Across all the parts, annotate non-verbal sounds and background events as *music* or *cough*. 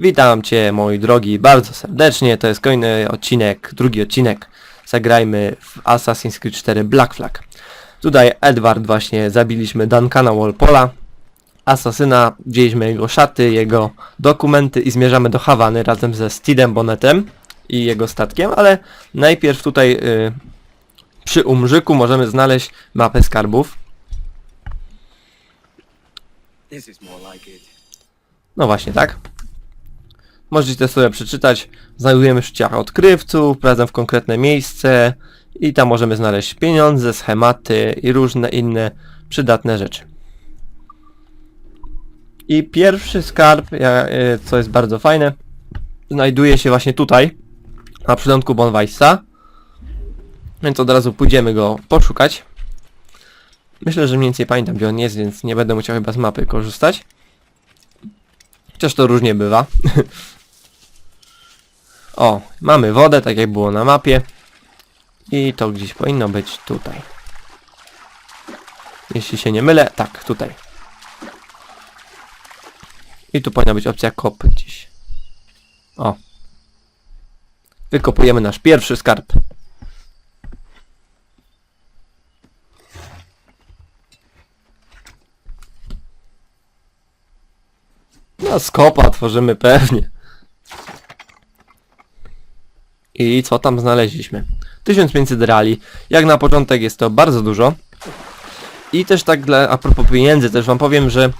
Witam Cię moi drogi bardzo serdecznie, to jest kolejny odcinek, drugi odcinek. Zagrajmy w Assassin's Creed 4 Black Flag. Tutaj Edward właśnie zabiliśmy Duncana Walpola, asasyna, wzięliśmy jego szaty, jego dokumenty i zmierzamy do Hawany razem ze Steedem Bonnetem i jego statkiem, ale najpierw tutaj y, przy Umrzyku możemy znaleźć mapę skarbów. No właśnie, tak. Możecie sobie przeczytać. Znajdujemy szciach odkrywców, razem w konkretne miejsce i tam możemy znaleźć pieniądze, schematy i różne inne przydatne rzeczy. I pierwszy skarb, e, co jest bardzo fajne, znajduje się właśnie tutaj, na przylądku Bonweissa. Więc od razu pójdziemy go poszukać. Myślę, że mniej więcej pamiętam gdzie on jest, więc nie będę musiał chyba z mapy korzystać. Chociaż to różnie bywa. *laughs* o, mamy wodę, tak jak było na mapie. I to gdzieś powinno być tutaj. Jeśli się nie mylę, tak, tutaj. I tu powinna być opcja kop gdzieś. O. Wykopujemy nasz pierwszy skarb. No skopa tworzymy pewnie. I co tam znaleźliśmy? 1500 reali. Jak na początek jest to bardzo dużo. I też tak dla, a propos pieniędzy, też wam powiem, że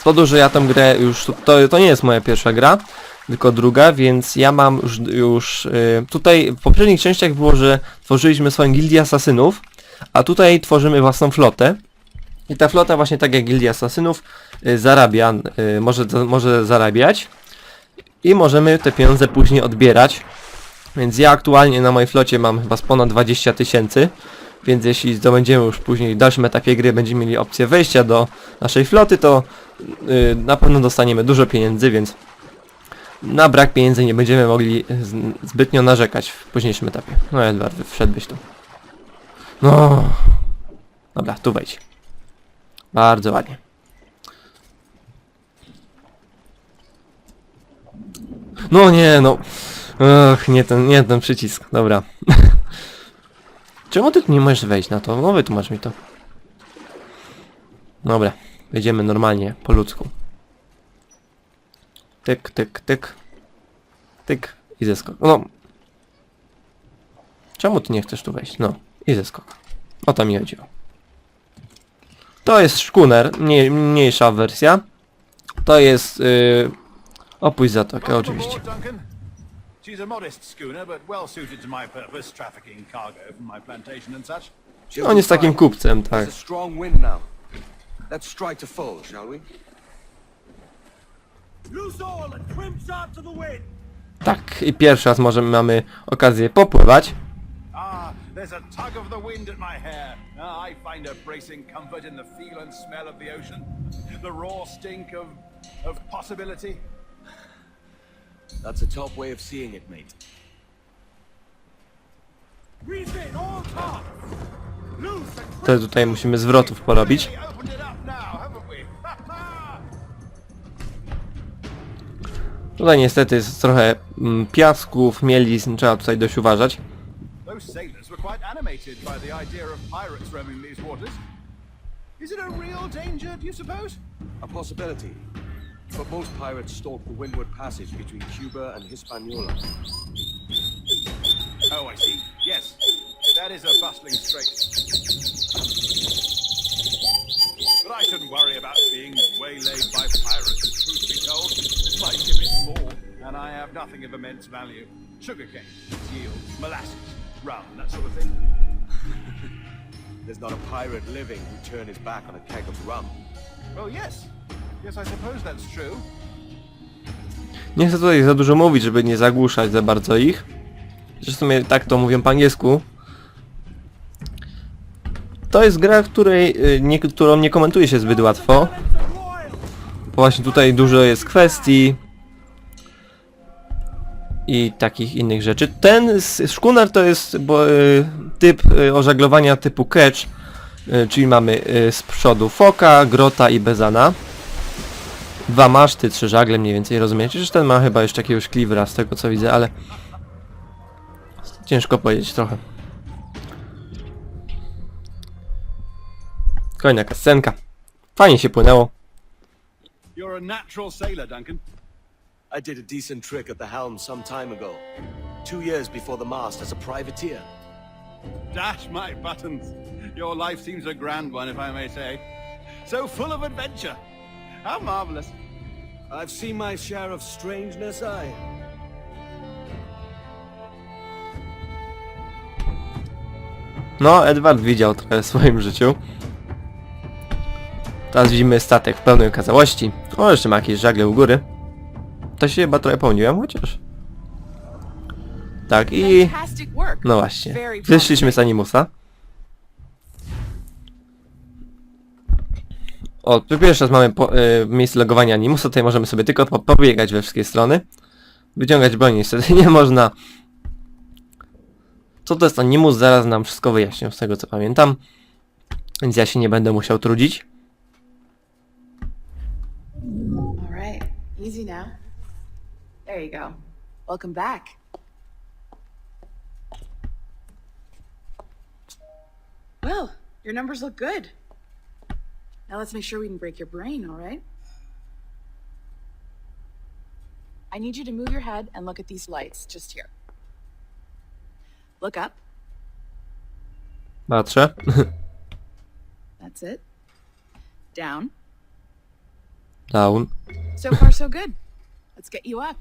z powodu, że ja tę grę już, to, to nie jest moja pierwsza gra, tylko druga, więc ja mam już, już y, tutaj w poprzednich częściach było, że tworzyliśmy swoją gildię asasynów, a tutaj tworzymy własną flotę. I ta flota właśnie tak jak Gildia Asasynów y, zarabia, y, może, może zarabiać i możemy te pieniądze później odbierać. Więc ja aktualnie na mojej flocie mam chyba z ponad 20 tysięcy, więc jeśli zdobędziemy już później w dalszym etapie gry będziemy mieli opcję wejścia do naszej floty, to y, na pewno dostaniemy dużo pieniędzy, więc na brak pieniędzy nie będziemy mogli zbytnio narzekać w późniejszym etapie. No Edward, wszedłbyś tu. No. Dobra, tu wejdź. Bardzo ładnie. No nie, no. Ach, nie ten, nie ten przycisk. Dobra. *laughs* Czemu ty tu nie możesz wejść na to? No wytłumacz mi to. Dobra. Wejdziemy normalnie, po ludzku. Tyk, tyk, tyk. Tyk i zeskok. No. Czemu ty nie chcesz tu wejść? No. I zeskok. O to mi chodziło. To jest szkuner, mniej, mniejsza wersja. To jest yy, opuść zatokę, oczywiście. Aboard, Duncan. She's a modest schooner, but well suited to my purpose, trafficking cargo from my plantation and such. She'll On be jest takim fine. kupcem, tak. There's a strong wind now. Let's strike to full, shall we? Loose all and trim sharp to the wind. Tak, i pierwszy raz możemy mamy okazję popływać. Ah, there's a tug of the wind at my hair. Ah, I find a bracing comfort in the feel and smell of the ocean. The raw stink of, of possibility. That's a top way of seeing it, mate. Tutaj musimy zwrotów porobić. We opened it up now, haven't we? Ha, ha! Tutaj niestety jest trochę mm, piasków, mielizn, trzeba tutaj dość uważać. Those sailors were quite animated by the idea of pirates roaming these waters. Is it a real danger, do you suppose? A possibility. But most pirates stalk the windward passage between Cuba and Hispaniola. Oh, I see. Yes, that is a bustling strait. But I shouldn't worry about being waylaid by pirates, truth be told. My ship is small, and I have nothing of immense value. Sugarcane, yields, molasses, rum, that sort of thing. *laughs* There's not a pirate living who'd turn his back on a keg of rum. Well, yes. Nie chcę tutaj za dużo mówić, żeby nie zagłuszać za bardzo ich. Zresztą tak to mówią po angielsku. To jest gra, której, y, nie, którą nie komentuje się zbyt łatwo. Bo właśnie tutaj dużo jest kwestii i takich innych rzeczy. Ten szkunar to jest bo, y, typ y, ożaglowania typu catch, czyli mamy z przodu foka, grota i bezana. Dwa maszty, trzy żagle mniej więcej, rozumiecie? Że ten ma chyba jeszcze jakiegoś clivera z tego co widzę, ale... Ciężko powiedzieć trochę. Kolejna kascenka. Fajnie się płynęło. You're a natural sailor, Duncan. I did a decent trick at the helm some time ago. Two years before the mast as a privateer. Dash my buttons. Your life seems a grand one, if I may say. So full of adventure. How marvelous. I've seen my share of strangeness, I. No, Edward widział trochę w swoim życiu. Teraz widzimy statek w pełnej okazałości. O, jeszcze ma jakieś żagle u góry. To się chyba trochę pomyliłem, chociaż. Tak, i... No właśnie. Wyszliśmy z Animusa. O, tu pierwszy raz mamy po, y, miejsce logowania Animusa, tutaj możemy sobie tylko po, pobiegać we wszystkie strony. Wyciągać broń niestety nie można. Co to jest Animus? Zaraz nam wszystko wyjaśnią z tego co pamiętam. Więc ja się nie będę musiał trudzić. Easy now. There you go. Welcome back. Well, your numbers look good. Now let's make sure we can break your brain, all right? I need you to move your head and look at these lights just here. Look up. That's Patrzę. *laughs* That's it. Down. Down. So far, so good. Let's get you up.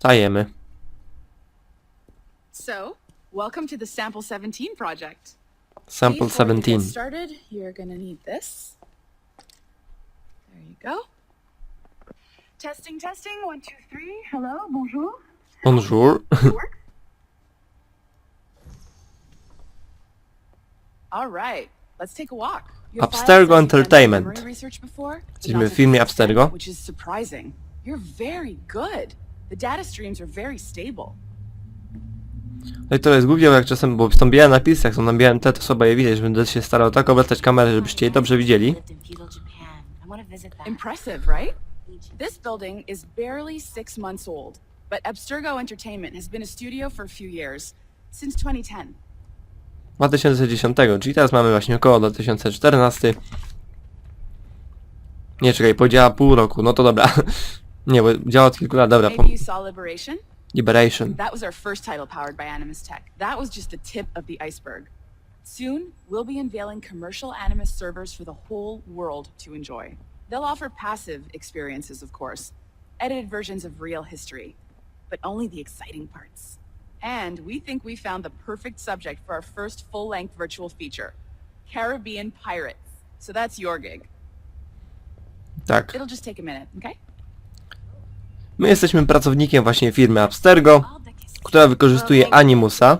Stajemy. So, welcome to the Sample 17 project. Sample Before you 17. Get started, you're gonna need this. There you go. Testing, testing. One, two, three. Hello, bonjour. Bonjour. *laughs* All right, let's take a walk. Abstergo says you've done Entertainment. memory research before, but Jesteśmy w to extent, Abstergo. Which is surprising. You're very good. The data streams are very stable. No i to jest głupie, bo jak czasem, bo są białe napisy, jak są na białym tle, to trzeba je widzieć, będę się starał tak obracać kamerę, żebyście je dobrze widzieli. Impressive, right? This building is barely six months old, but Abstergo Entertainment has been a studio for a few years, since 2010. 2010, czyli teraz mamy właśnie około 2014. Nie, czekaj, powiedziała pół roku, no to dobra. *laughs* Nie, bo działa od kilku lat, dobra. Maybe you saw Liberation? Liberation. That was our first title powered by Animus Tech. That was just the tip of the iceberg. Soon, we'll be unveiling commercial Animus servers for the whole world to enjoy. They'll offer passive experiences, of course, edited versions of real history, but only the exciting parts. And we think we found the perfect subject for our first full length virtual feature Caribbean Pirates. So that's your gig. Tak. It'll just take a minute, okay? My jesteśmy pracownikiem właśnie firmy Abstergo, która wykorzystuje Animusa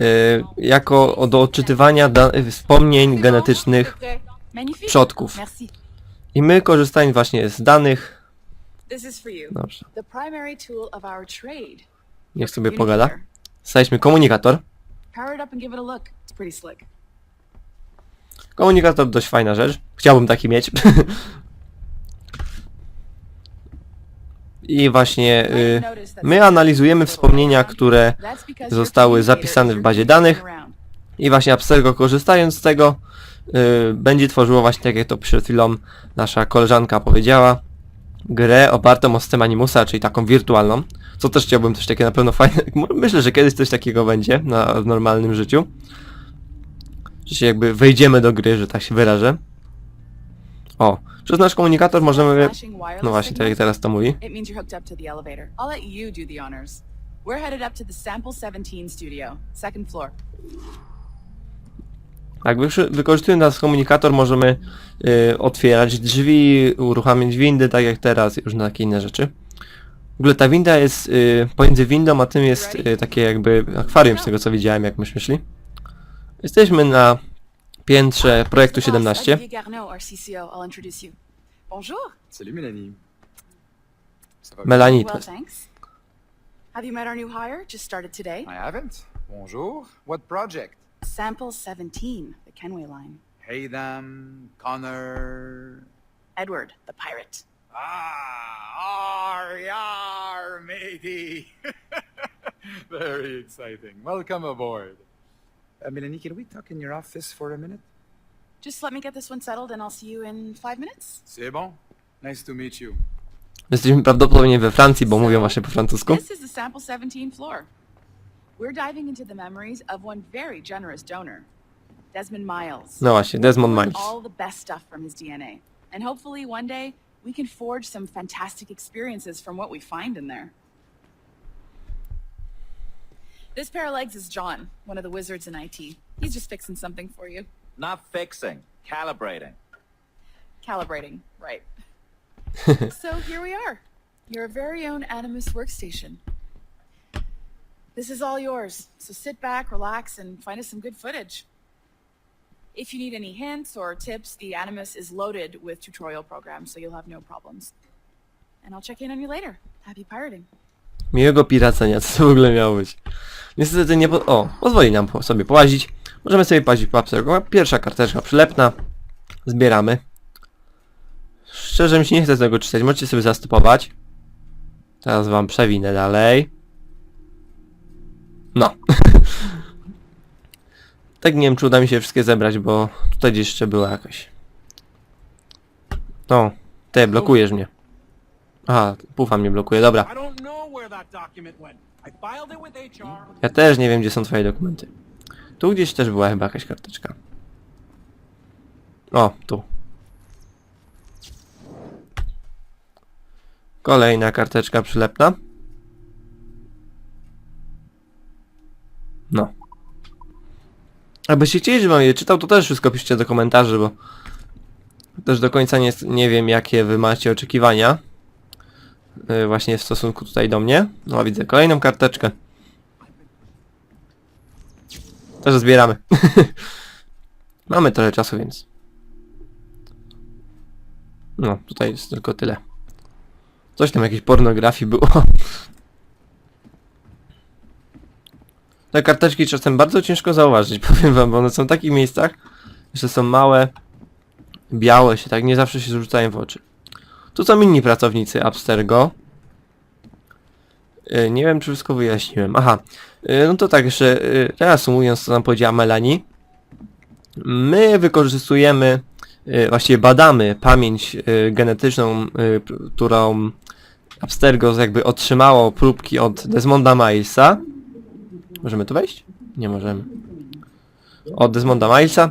y, jako do odczytywania wspomnień genetycznych przodków. I my korzystając właśnie z danych... Dobrze, niech sobie pogada. Staliśmy komunikator. Komunikator dość fajna rzecz. Chciałbym taki mieć. *laughs* I właśnie y, my analizujemy wspomnienia, które zostały zapisane is w bazie danych. i właśnie Abstergo korzystając z tego y, będzie tworzyło właśnie tak jak to przed chwilą nasza koleżanka powiedziała grę opartą o system Animusa, czyli taką wirtualną, co też chciałbym coś takiego na pewno fajne. *laughs* Myślę, że kiedyś coś takiego będzie na, w normalnym życiu. Że się jakby wejdziemy do gry, że tak się wyrażę. O, przez nasz komunikator możemy... No właśnie, tak jak teraz to mówi. It means you're hooked up to the elevator. I'll let you do the honors. We're headed up to the Sample 17 studio, second floor. Tak, wykorzy- wykorzystując nasz komunikator możemy y, otwierać drzwi, uruchamiać windy, tak jak teraz i różne takie inne rzeczy. W ogóle ta winda jest y, pomiędzy windą, a tym jest y, takie jakby akwarium z tego co widziałem, jak myśmy szli. Jesteśmy na piętrze projektu The boss, 17. Olivier Garneau, our CCO. I'll introduce you. Bonjour. Salut, Mélanie. Ça va Melanie to Well, jest. thanks. Have you met our new hire? Just started today. I haven't. Bonjour. What project? Sample 17, the Kenway line. Hey them, Connor. Edward, the pirate. Ah, ar, yar, matey. *laughs* Very exciting. Welcome aboard. Uh, Melanie, can we talk in your office for a minute? Just let me get this one settled and I'll see you in five minutes. C'est bon. Nice to meet you. Jesteśmy prawdopodobnie we Francji, bo mówią właśnie po francusku. This is the sample 17 floor. We're diving into the memories of one very generous donor, Desmond Miles. No właśnie, Desmond Miles. All the best stuff from his DNA. And hopefully one day we can forge some fantastic experiences from what we find in there. This pair of legs is John, one of the wizards in IT. He's just fixing something for you. Not fixing, calibrating. Calibrating, right. *laughs* so here we are. Your very own Animus workstation. This is all yours, so sit back, relax, and find us some good footage. If you need any hints or tips, the Animus is loaded with tutorial programs, so you'll have no problems. And I'll check in on you later. Happy pirating. Miłego piracenia, co to w ogóle miało być? Niestety nie po... O, pozwoli nam po, sobie połazić. Możemy sobie połazić po Abstergo. Pierwsza karteczka przylepna. Zbieramy. Szczerze mi się nie chce tego czytać, możecie sobie zastopować. Teraz wam przewinę dalej. No. *laughs* tak nie wiem, czy uda mi się wszystkie zebrać, bo tutaj gdzieś jeszcze była jakaś. No, ty blokujesz mnie. Aha, pufa mnie blokuje, dobra. Ja też nie wiem, gdzie są twoje dokumenty. Tu gdzieś też była chyba jakaś karteczka. O, tu. Kolejna karteczka przylepna. No. Abyście chcieli, żebym je czytał, to też wszystko piszcie do komentarzy, bo też do końca nie, nie wiem, jakie wy macie oczekiwania. Yy, właśnie w stosunku tutaj do mnie. No, widzę kolejną karteczkę. Też zbieramy. *laughs* Mamy trochę czasu, więc. No, tutaj jest tylko tyle. Coś tam jakiejś pornografii było. *laughs* Te karteczki czasem bardzo ciężko zauważyć, *laughs* powiem wam, bo one są w takich miejscach, że są małe, białe się, tak nie zawsze się rzucają w oczy. Tu są inni pracownicy Abstergo. Y, Nie wiem, czy wszystko wyjaśniłem. Aha, y, no to tak, jeszcze y, reasumując, co nam powiedziała Melanie. My wykorzystujemy, właściwie badamy pamięć genetyczną, którą Abstergo jakby otrzymało próbki od Desmonda Milesa. Możemy tu wejść? Nie możemy. Od Desmonda Milesa.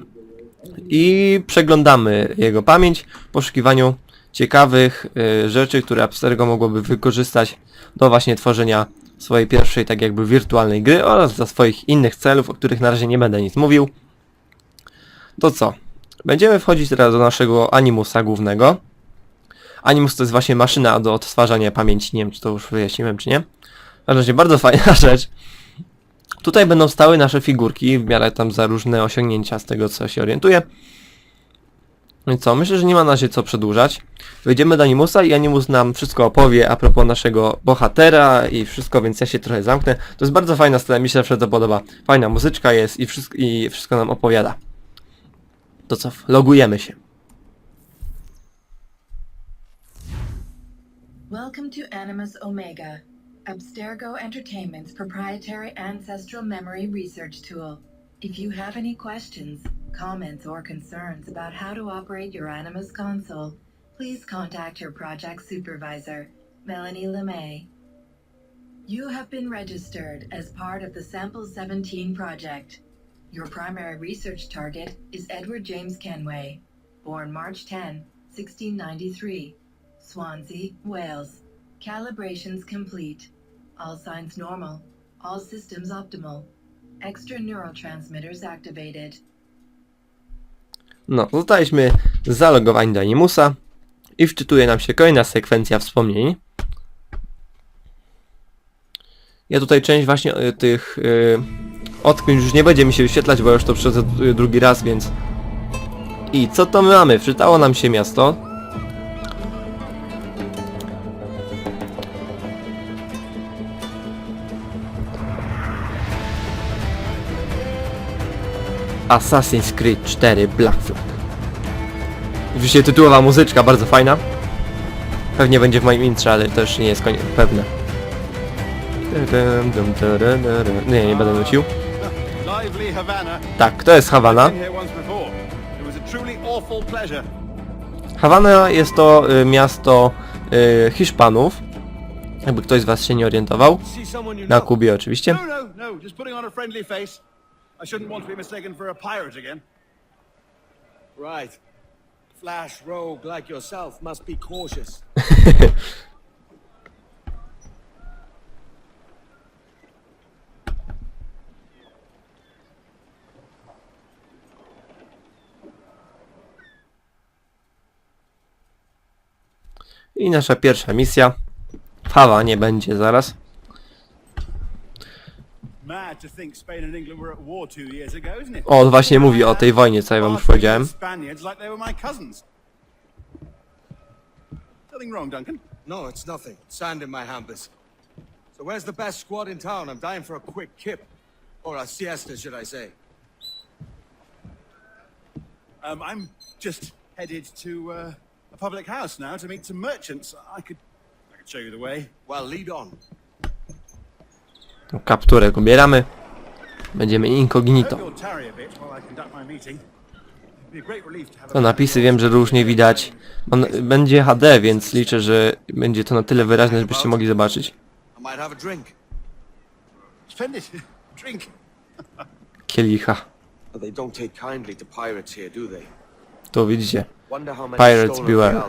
I przeglądamy jego pamięć w poszukiwaniu ciekawych y, rzeczy, które Abstergo mogłoby wykorzystać do właśnie tworzenia swojej pierwszej tak jakby wirtualnej gry oraz dla swoich innych celów, o których na razie nie będę nic mówił. To co? Będziemy wchodzić teraz do naszego Animusa głównego. Animus to jest właśnie maszyna do odtwarzania pamięci, nie wiem czy to już wyjaśniłem czy nie. W każdym razie bardzo *laughs* fajna rzecz. Tutaj będą stały nasze figurki, w miarę tam za różne osiągnięcia z tego co się orientuję. No i co, myślę, że nie ma na razie co przedłużać. Wejdziemy do Animusa i Animus nam wszystko opowie a propos naszego bohatera i wszystko, więc ja się trochę zamknę. To jest bardzo fajna scena, mi się zawsze to podoba. Fajna muzyczka jest i wszystko, i wszystko nam opowiada. To co, logujemy się. Welcome to Animus Omega, Abstergo Entertainment's proprietary ancestral memory research tool. If you have any questions, comments, or concerns about how to operate your Animus console, please contact your project supervisor, Melanie LeMay. You have been registered as part of the Sample 17 project. Your primary research target is Edward James Kenway, born March 10, 1693. Swansea, Wales. Calibrations complete. All signs normal. All systems optimal. Extra neurotransmitters activated. No, zostaliśmy zalogowani do Animusa i wczytuje nam się kolejna sekwencja wspomnień. Ja tutaj część właśnie y, tych y, odkryć już nie będzie mi się wyświetlać, bo już to przez y, drugi raz, więc... I co to my mamy? Wczytało nam się miasto. Assassin's Creed 4 Black Flag. Oczywiście tytułowa muzyczka, bardzo fajna. Pewnie będzie w moim intrze, ale to jeszcze nie jest pewne. Nie, nie będę nucił. Tak, to jest Hawana. Hawana jest to y, miasto y, Hiszpanów. Jakby ktoś z was się nie orientował. Na? Kubie oczywiście. I shouldn't want to be mistaken for a pirate again. Right. Flash rogue like yourself must be cautious. *laughs* I nasza pierwsza misja. W Hawanie będzie zaraz. O, właśnie mówi o tej wojnie, co ja wam już powiedziałem. Spaniards like they were my cousins. Nothing wrong, Duncan. No, it's nothing. Sand in my hampers. So where's the best squad in town? I'm dying for a quick kip. Or a siesta, should I say. Um, I'm just headed to uh, a public house now to meet some merchants. I could, I could show you the way. Well, lead on. Tą Kapturę ubieramy. Będziemy incognito. To napisy wiem, że różnie widać. On będzie HD, więc liczę, że będzie to na tyle wyraźne, żebyście mogli zobaczyć. *laughs* Kielicha. To widzicie. Pirates beware.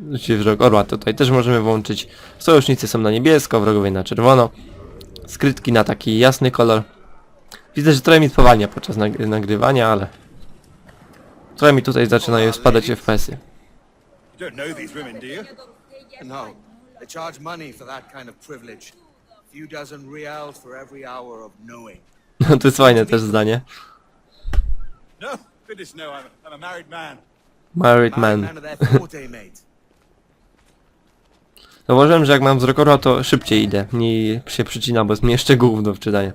Widzicie wzrok orła. Tutaj też możemy włączyć. Sojusznicy są na niebiesko, wrogowie na czerwono. Skrytki na taki jasny kolor. Widzę, że trochę mi spowalnia podczas nag nagrywania, ale... Trochę mi tutaj zaczynają spadać FPS-y. No, they charge money for that kind of privilege. Few dozen reals for every hour of knowing. *laughs* No to jest fajne też zdanie. No, goodness no. I'm, I'm a married man. Married Man, man. none of their forte, mate. Zauważyłem, że jak mam wzrok orła, to szybciej idę. Nie się przycina, bo jest mi jeszcze główno w czytaniu.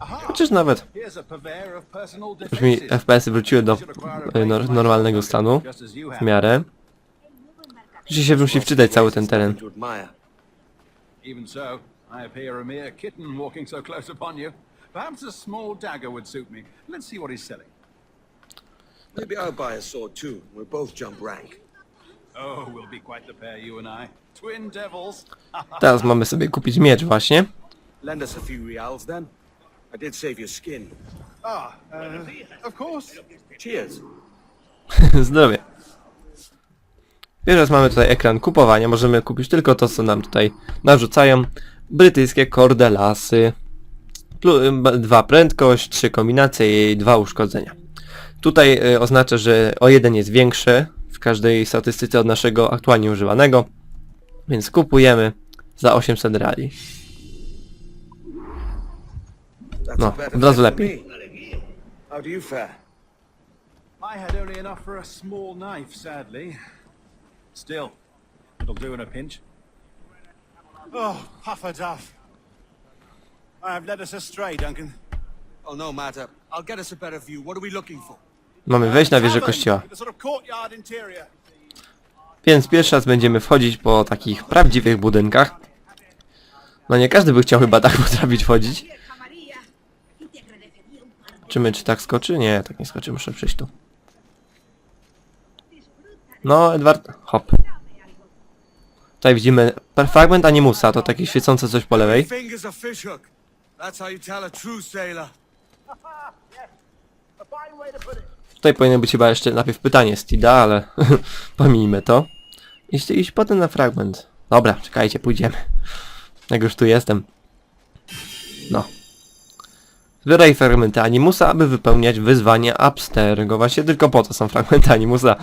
Chociaż nawet już mi. FPS-y wróciły do nor normalnego stanu. W miarę. Dzisiaj się musi wczytać cały ten teren. To admire. Even so, I appear a mere kitten walking so close upon you. Perhaps a small dagger would suit me. Let's see what he's selling. Maybe I'll buy a sword too. We'll both jump rank. Teraz mamy sobie kupić miecz właśnie. Lend us a few reals then. I did save your skin. Ah, uh, of course. Cheers. *laughs* Zdrowie. Teraz mamy tutaj ekran kupowania. Możemy kupić tylko to, co nam tutaj narzucają. Brytyjskie kordelasy. Dwa prędkość, trzy kombinacje i dwa uszkodzenia. Tutaj y, oznacza, że o jeden jest większy w każdej statystyce od naszego aktualnie używanego. Więc kupujemy za 800 reali. No, od razu lepiej. me. How do you fare? I had only enough for a small knife, sadly. Still, it'll do in a pinch. Oh, puffer duff. I've led us astray, Duncan. Oh, no matter. I'll get us a better view. What are we looking for? Mamy wejść na wieżę kościoła. Więc pierwszy raz będziemy wchodzić po takich prawdziwych budynkach. No nie każdy by chciał chyba tak *laughs* potrafić wchodzić. Czy my, czy tak skoczy? Nie, tak nie skoczy, muszę przejść tu. No, Edward, hop. Tutaj widzimy fragment animusa, to takie świecące coś po lewej. That's how you tell a true sailor. *laughs* Tutaj powinno być chyba jeszcze najpierw pytanie Stida, ale *laughs* pomijmy to. Iść, iść potem na fragment. Dobra, czekajcie, pójdziemy. Jak już tu jestem. No. Zbieraj fragmenty Animusa, aby wypełniać wyzwania Abstergo. Właśnie tylko po to są fragmenty Animusa.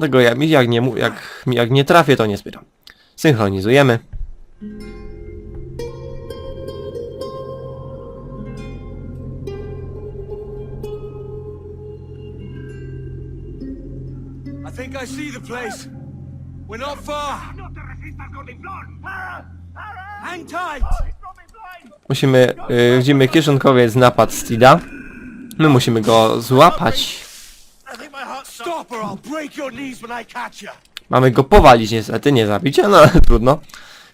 Tego mi- jak, nie, jak, jak nie trafię, to nie zbieram. Synchronizujemy. Think I see the place. We're not far. Hang tight. Musimy, yy, widzimy kieszonkowiec napad Steeda. My musimy go złapać. I think my heart's Stop or I'll break your knees when I catch you. Mamy go powalić niestety, nie zabić, no ale *laughs* trudno.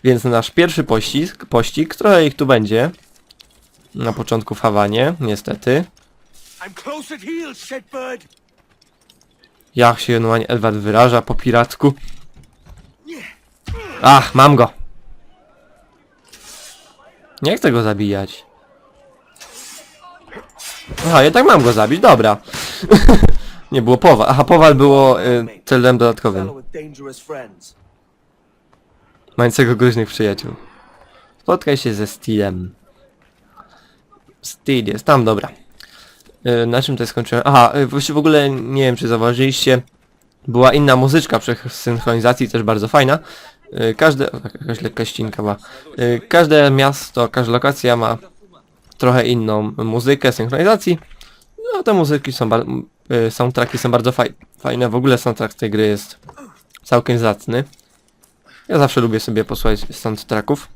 Więc nasz pierwszy pościg, pościg, trochę ich tu będzie. Na początku w Hawanie, niestety. I'm close at heel, shitbird. Jak się Jonuań Edward wyraża po piracku. Ach, mam go. Nie chcę go zabijać. Aha, jednak mam go zabić, dobra. *laughs* Nie było powal. Aha, powal było y, celem dodatkowym. Mającego groźnych przyjaciół. Spotkaj się ze Steelem. Steel jest tam, dobra. Y, na czym to skończyłem? Aha, właściwie w ogóle nie wiem czy zauważyliście. Była inna muzyczka przy synchronizacji, też bardzo fajna. Y, każde... o, taka Jakaś lekka ścinka każde miasto, każda lokacja ma trochę inną muzykę synchronizacji. No te muzyki są. Soundtracki są bardzo faj fajne. W ogóle soundtrack tej gry jest całkiem zacny. Ja zawsze lubię sobie posłuchać soundtracków.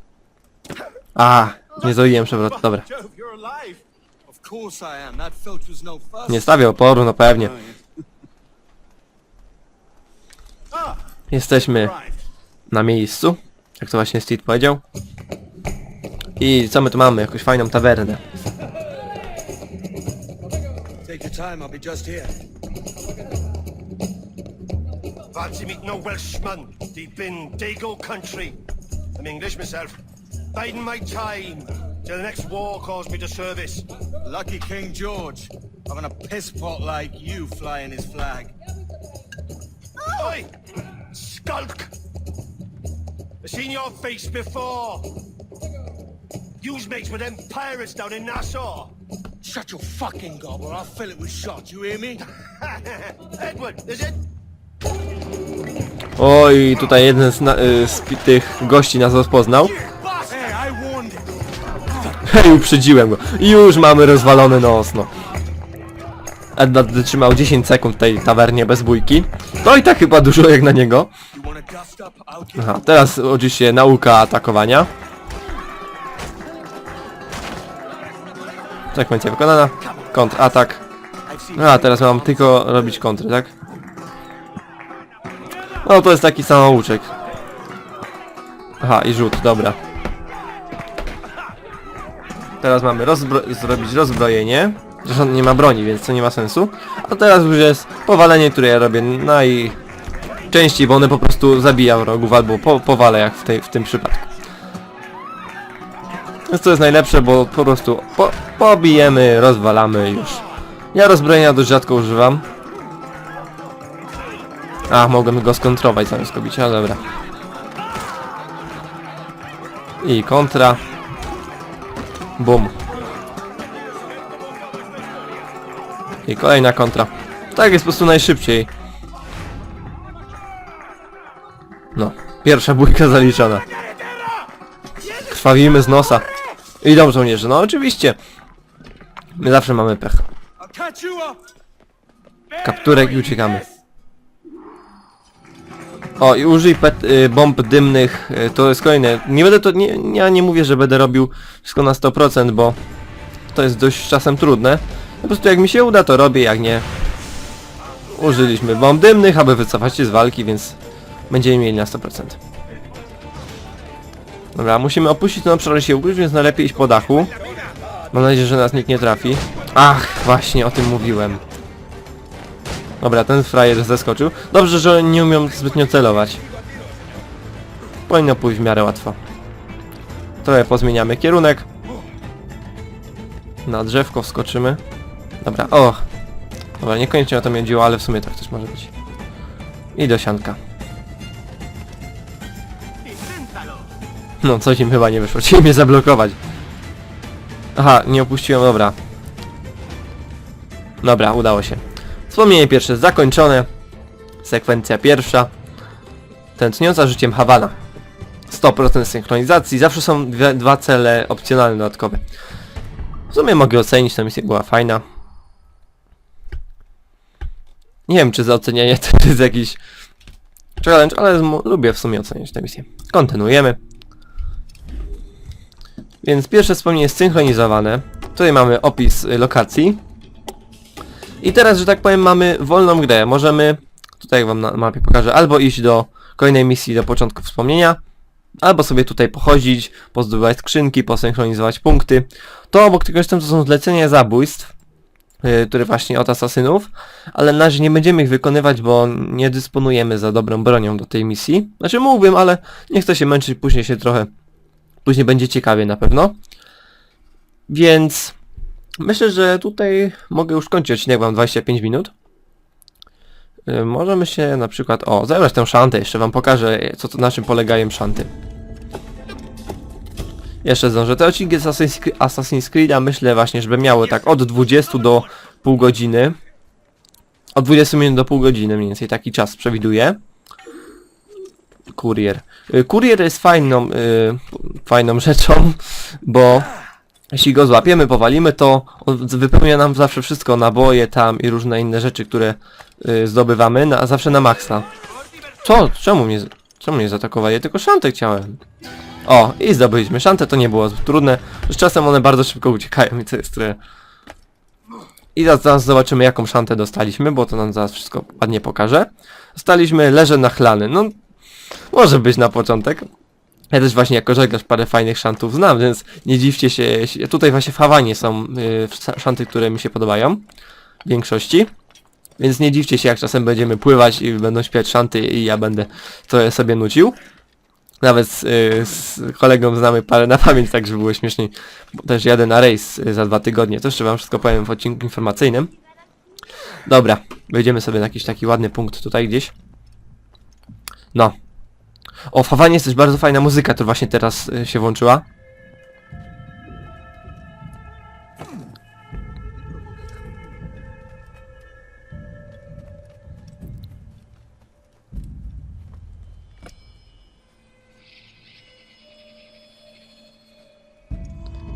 A, nie zrobiłem przewrotu, dobra. Nie stawię oporu, no pewnie. Jesteśmy na miejscu, jak to właśnie Steve powiedział. I co my tu mamy? Jakąś fajną tawernę. Fancy meeting no Welshman deep in Dago country. I'm English myself. Biding my time till the next war calls me to service. Lucky King George. Having a piss pot like you flying his flag. Oi! Skulk! I've seen your face before. You's mates with them pirates down in Nassau. Shut your fucking gob or I'll fill it with shot, you hear me? *laughs* Edward, is it? Oj, tutaj jeden z, na, y, z pi- tych gości nas rozpoznał. Hej, uprzedziłem go. Już mamy rozwalony nos, no. Edward wytrzymał 10 sekund w tej tawernie bez bójki. To i tak chyba dużo jak na niego. Aha, teraz oczywiście nauka atakowania. Sekwencja wykonana. Kontratak. Seen A, teraz mam tylko robić kontry, tak? No to jest taki samouczek. Aha, i rzut, dobra. Teraz mamy rozbro zrobić rozbrojenie. Zresztą nie ma broni, więc to nie ma sensu. A teraz już jest powalenie, które ja robię najczęściej, bo one po prostu zabija wrogów albo po powalę, jak w, tej, w tym przypadku. Więc to jest najlepsze, bo po prostu po pobijemy, rozwalamy już. Ja rozbrojenia dość rzadko używam. A, mogłem go skontrować zamiast go bić, ale dobra. I kontra. Bum. I kolejna kontra. Tak jest po prostu najszybciej. No, pierwsza bójka zaliczona. Krwawimy z nosa. Idą żołnierze, no oczywiście. My zawsze mamy pech. Kapturek i uciekamy. O, i użyj pet, y, bomb dymnych, y, to jest kolejne. Nie będę to, nie, ja nie mówię, że będę robił wszystko na 100%, bo to jest dość czasem trudne. Po prostu jak mi się uda, to robię, jak nie. Użyliśmy bomb dymnych, aby wycofać się z walki, więc będziemy mieli na 100%. Dobra, musimy opuścić ten obszar, się ukryć, więc najlepiej iść po dachu. Mam nadzieję, że nas nikt nie trafi. Ach, właśnie o tym mówiłem. Dobra, ten frajer zeskoczył. Dobrze, że nie umią zbytnio celować. Powinno pójść w miarę łatwo. Trochę pozmieniamy kierunek. Na drzewko wskoczymy. Dobra, o! Dobra, niekoniecznie o to mi ale w sumie tak też może być. I do sianka. No, coś im chyba nie wyszło. Chcieli mnie zablokować. Aha, nie opuściłem, dobra. Dobra, udało się. Wspomnienie pierwsze zakończone. Sekwencja pierwsza. Tętniąca życiem Hawana. 100% synchronizacji. Zawsze są dwie, dwa cele opcjonalne dodatkowe. W sumie mogę ocenić, ta misja była fajna. Nie wiem, czy za ocenianie *laughs* to jest jakiś challenge, ale lubię w sumie oceniać tę misję. Kontynuujemy. Więc pierwsze wspomnienie jest synchronizowane. Tutaj mamy opis lokacji. I teraz, że tak powiem, mamy wolną grę. Możemy, tutaj wam na mapie pokażę, albo iść do kolejnej misji do początku wspomnienia, albo sobie tutaj pochodzić, pozdobywać skrzynki, posynchronizować punkty. To obok tego jestem to są zlecenia zabójstw, yy, które właśnie od asasynów, ale na razie nie będziemy ich wykonywać, bo nie dysponujemy za dobrą bronią do tej misji. Znaczy mógłbym, ale nie chcę się męczyć, później się trochę, później będzie ciekawie na pewno. Więc myślę, że tutaj mogę już kończyć odcinek, mam 25 minut. Yy, Możemy się na przykład, o, zabrać tę szantę, jeszcze wam pokażę, co to, na czym polegają szanty. Jeszcze zdążę. Te odcinki z Assassin's Cre- Assassin's Creed'a myślę właśnie, żeby miały tak od 20 do pół godziny. Od 20 minut do pół godziny mniej więcej taki czas przewiduję. Kurier. Y, Kurier jest fajną, y, fajną *laughs* rzeczą, bo jeśli go złapiemy, powalimy, to wypełnia nam zawsze wszystko, naboje tam i różne inne rzeczy, które y, zdobywamy, na, zawsze na maksa. Co? Czemu mnie, czemu mnie zaatakowali? Tylko szantę chciałem. O, i zdobyliśmy szantę, to nie było trudne. Z czasem one bardzo szybko uciekają i to jest trochę... I zaraz zobaczymy jaką szantę dostaliśmy, bo to nam zaraz wszystko ładnie pokaże. Dostaliśmy leże nachlany. No, może być na początek. Ja też właśnie jako żeglarz parę fajnych szantów znam, więc nie dziwcie się. Tutaj właśnie w Hawanie są y, sz- szanty, które mi się podobają. W większości. Więc nie dziwcie się jak czasem będziemy pływać i będą śpiewać szanty i ja będę to sobie nucił. Nawet z, y, z kolegą znamy parę na pamięć, tak żeby było śmieszniej. Bo też jadę na rejs y, za dwa tygodnie. To jeszcze wam wszystko powiem w odcinku informacyjnym. Dobra, wejdziemy sobie na jakiś taki ładny punkt tutaj gdzieś. No. O, w Hawanie jest też bardzo fajna muzyka, to właśnie teraz y, się włączyła.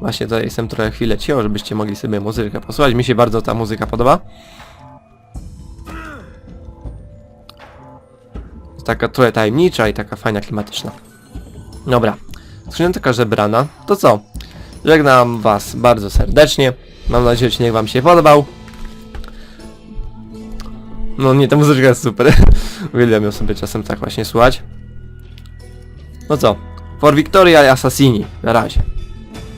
Właśnie tutaj jestem trochę chwilę cicho, żebyście mogli sobie muzykę posłuchać. Mi się bardzo ta muzyka podoba. Taka trochę tajemnicza i taka fajna, klimatyczna. Dobra. Skrzynka żebrana. To co? Żegnam was bardzo serdecznie. Mam nadzieję, że odcinek wam się podobał. No nie, ta muzyczka jest super. *laughs* Uwielbiam ją sobie czasem tak właśnie słuchać. No co? For Victoria i Assassini. Na razie.